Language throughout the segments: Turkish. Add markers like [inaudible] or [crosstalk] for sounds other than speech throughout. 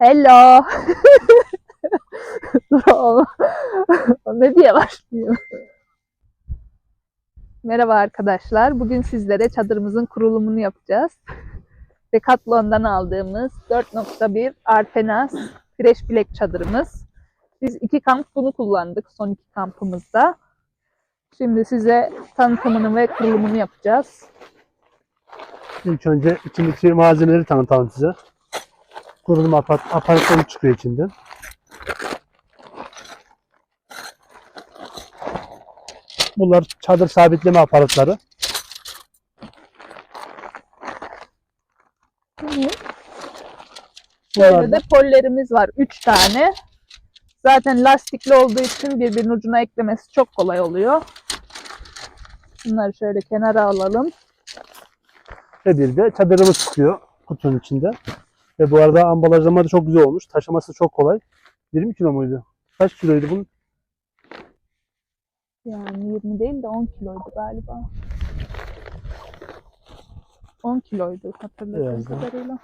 Hello. [laughs] [laughs] Ne diye başlayayım? Merhaba arkadaşlar. Bugün sizlere çadırımızın kurulumunu yapacağız. Decathlon'dan aldığımız 4.1 Arpenas Fresh Bilek çadırımız. Biz iki kamp bunu kullandık son iki kampımızda. Şimdi size tanıtımını ve kurulumunu yapacağız. İlk önce içindeki malzemeleri tanıtalım size. Kurulum aparat, aparatları çıkıyor içinden. Bunlar çadır sabitleme aparatları. Şöyle de pollerimiz var. 3 tane. Zaten lastikli olduğu için birbirinin ucuna eklemesi çok kolay oluyor. Bunları şöyle kenara alalım. ve bir de çadırımız çıkıyor kutunun içinde. Ve bu arada ambalajlama da çok güzel olmuş. Taşıması çok kolay. 20 kilo muydu? Kaç kiloydu bunun? Yani 20 değil de 10 kiloydu galiba. 10 kiloydu hatırladığım Evet. kadarıyla.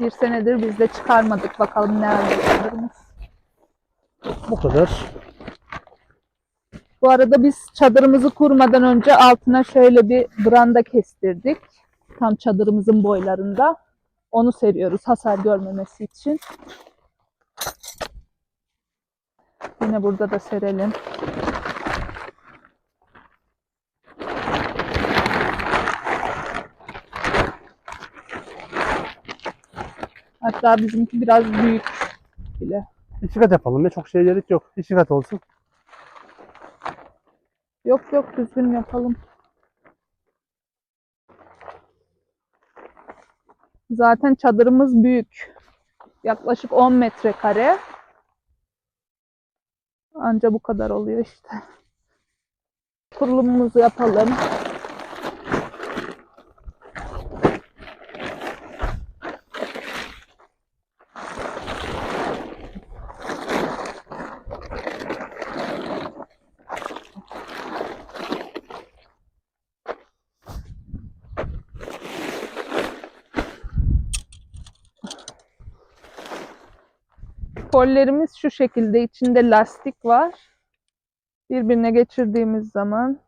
Bir senedir biz de çıkarmadık. Bakalım ne halde. Bu kadar. Bu arada biz çadırımızı kurmadan önce altına şöyle bir branda kestirdik. Tam çadırımızın boylarında. Onu seriyoruz hasar görmemesi için. Yine burada da serelim. Hatta bizimki biraz büyük bile. İki kat yapalım ya. Çok şeye gerek yok. İki kat olsun. Yok yok düzgün yapalım. Zaten çadırımız büyük. Yaklaşık 10 metrekare. Anca bu kadar oluyor işte. Kurulumumuzu yapalım. Kollerimiz şu şekilde içinde lastik var. Birbirine geçirdiğimiz zaman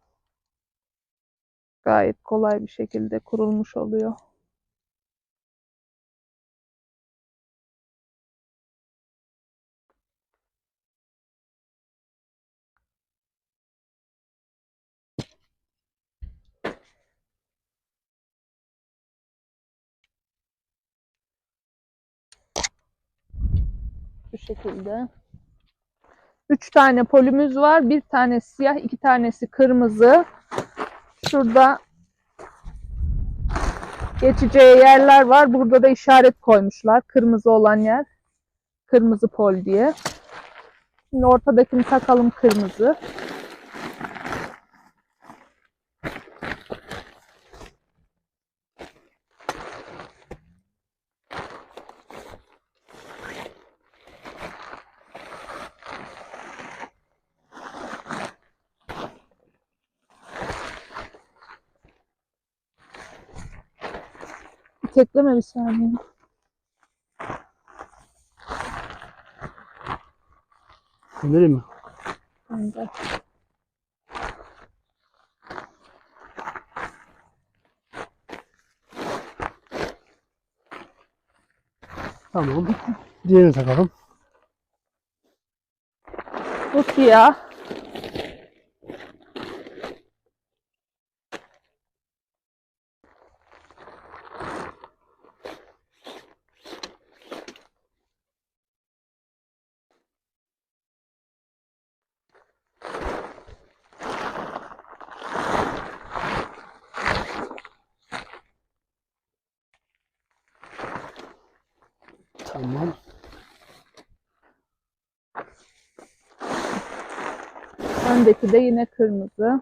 gayet kolay bir şekilde kurulmuş oluyor. Şu şekilde. Üç tane polümüz var. Bir tanesi siyah, iki tanesi kırmızı. Şurada geçeceği yerler var. Burada da işaret koymuşlar. Kırmızı olan yer. Kırmızı pol diye. Şimdi ortadakini takalım kırmızı. Tekleme bir saniye. Göndereyim mi? Bence. Tamam. Diğerini takalım. Bu siyah. Tamam. Öndeki de yine kırmızı.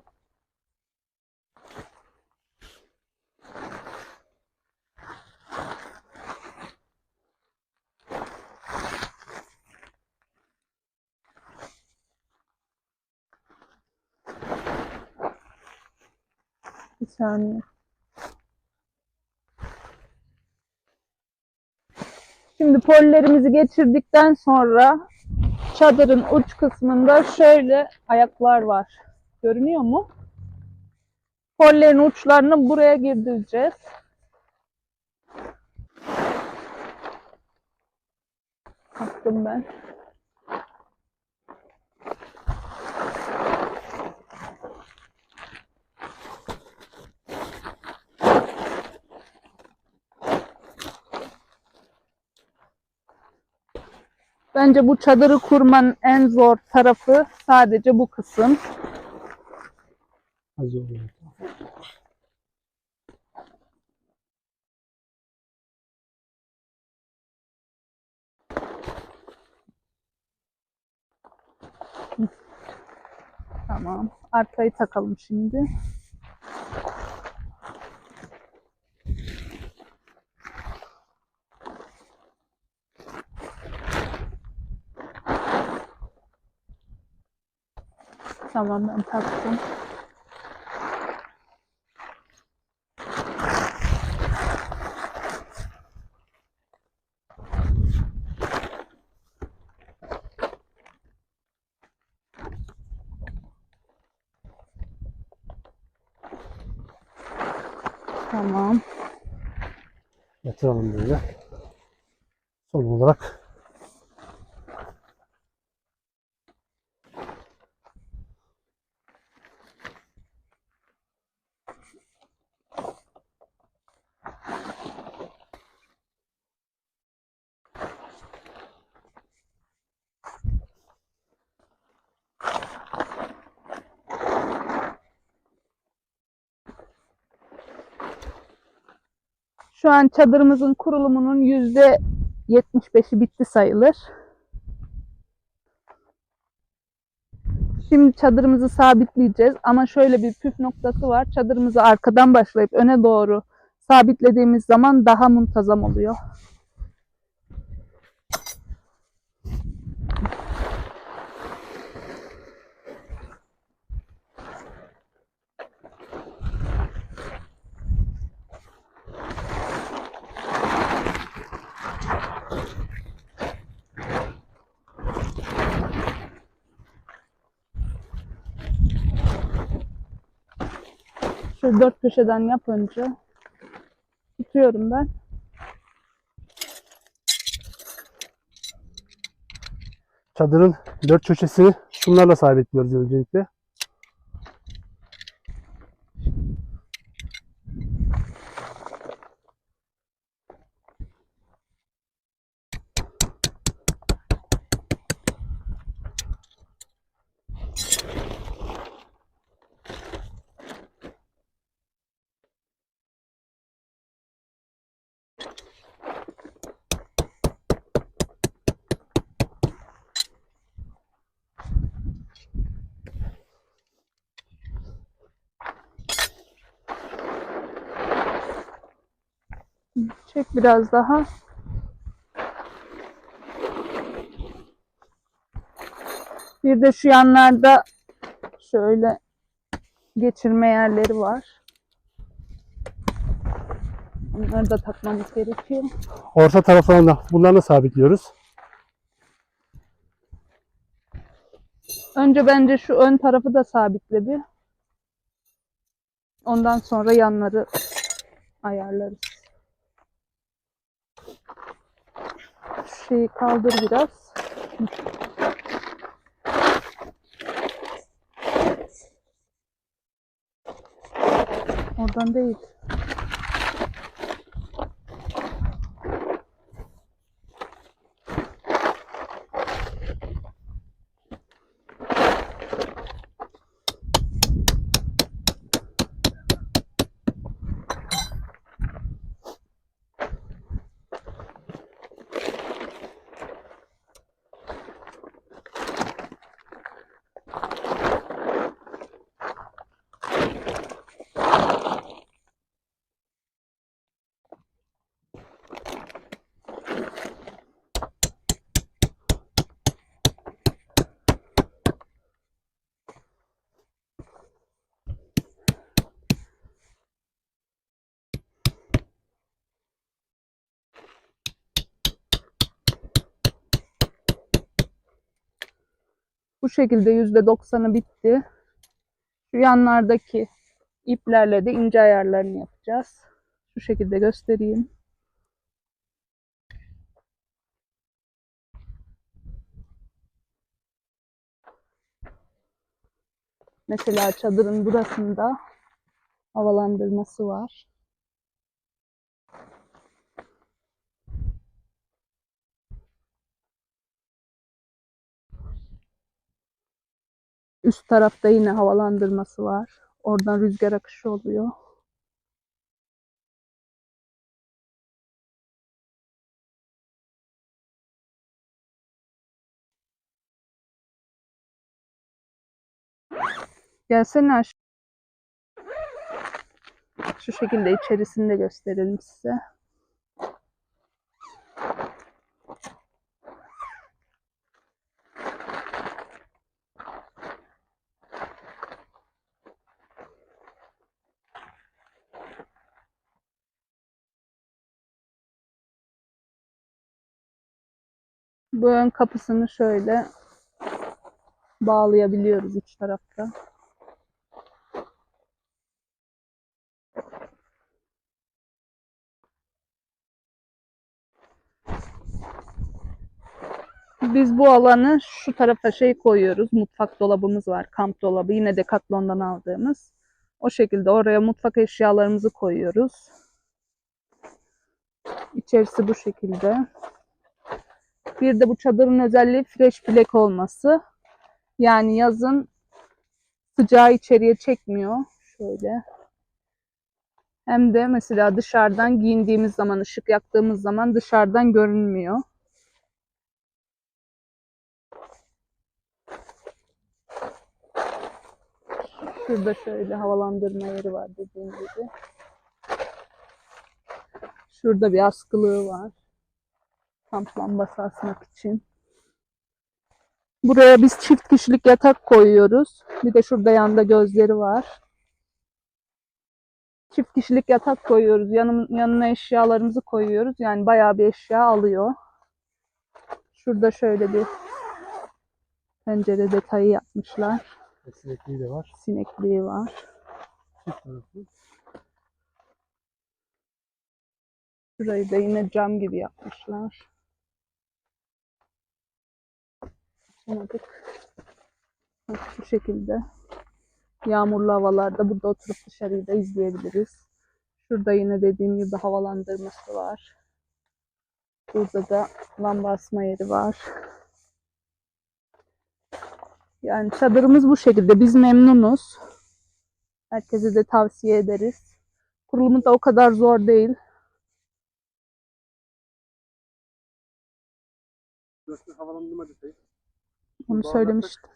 Bir saniye. Şimdi pollerimizi geçirdikten sonra çadırın uç kısmında şöyle ayaklar var. Görünüyor mu? Pollerin uçlarını buraya girdireceğiz. Taktım ben. Bence bu çadırı kurmanın en zor tarafı sadece bu kısım. Az. Tamam. Arkayı takalım şimdi. Tamam ben taktım. Tamam. Yatıralım böyle. Son olarak Şu an çadırımızın kurulumunun yüzde 75'i bitti sayılır. Şimdi çadırımızı sabitleyeceğiz ama şöyle bir püf noktası var. Çadırımızı arkadan başlayıp öne doğru sabitlediğimiz zaman daha muntazam oluyor. Şu dört köşeden yap önce. Tutuyorum ben. çadırın dört köşesini şunlarla sabitliyoruz öncelikle. Çek biraz daha. Bir de şu yanlarda şöyle geçirme yerleri var. Onları da takmamız gerekiyor. Orta taraflarını da bunlarla sabitliyoruz. Önce bence şu ön tarafı da sabitle bir. Ondan sonra yanları ayarlarız. Şeyi kaldır biraz. Oradan değil. Bu şekilde %90'ı bitti. Şu yanlardaki iplerle de ince ayarlarını yapacağız. Şu şekilde göstereyim. Mesela çadırın burasında havalandırması var. Üst tarafta yine havalandırması var. Oradan rüzgar akışı oluyor. Gelsene aş- Şu şekilde içerisini de gösterelim size. Bu ön kapısını şöyle bağlayabiliyoruz iç tarafta. Biz bu alanı şu tarafa şey koyuyoruz. Mutfak dolabımız var. Kamp dolabı. Yine Decathlon'dan aldığımız. O şekilde oraya mutfak eşyalarımızı koyuyoruz. İçerisi bu şekilde. Bir de bu çadırın özelliği fresh black olması. Yani yazın sıcağı içeriye çekmiyor. Şöyle. Hem de mesela dışarıdan giyindiğimiz zaman, ışık yaktığımız zaman dışarıdan görünmüyor. Şurada şöyle havalandırma yeri var dediğim gibi. Şurada bir askılığı var. Kamp lambası asmak için. Buraya biz çift kişilik yatak koyuyoruz. Bir de şurada yanda gözleri var. Çift kişilik yatak koyuyoruz. Yanım, yanına eşyalarımızı koyuyoruz. Yani bayağı bir eşya alıyor. Şurada şöyle bir pencere detayı yapmışlar. Sinekliği de var. Sinekliği var. Çift taraflı. Şurayı da yine cam gibi yapmışlar. Açamadık. Bak Bu şekilde. Yağmurlu havalarda burada oturup dışarıyı da izleyebiliriz. Şurada yine dediğim gibi havalandırması var. Burada da lamba asma yeri var. Yani çadırımız bu şekilde. Biz memnunuz. Herkese de tavsiye ederiz. Kurulumu da o kadar zor değil. Havalandırma detayı. Onu söylemiştim.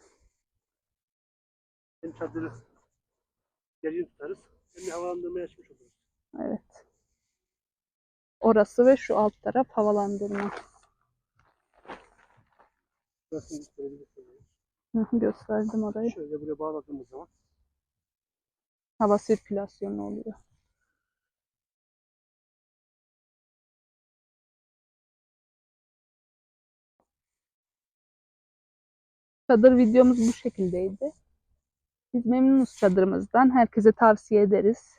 Hem çadırı gergin tutarız. Hem de havalandırmayı açmış oluruz. Evet. Orası ve şu alt taraf havalandırma. Burasını gösterebilirsiniz. Gösterdim orayı. Şöyle buraya bağladığımız zaman Hava sirkülasyonu oluyor. Çadır videomuz bu şekildeydi. Biz memnunuz çadırımızdan. Herkese tavsiye ederiz.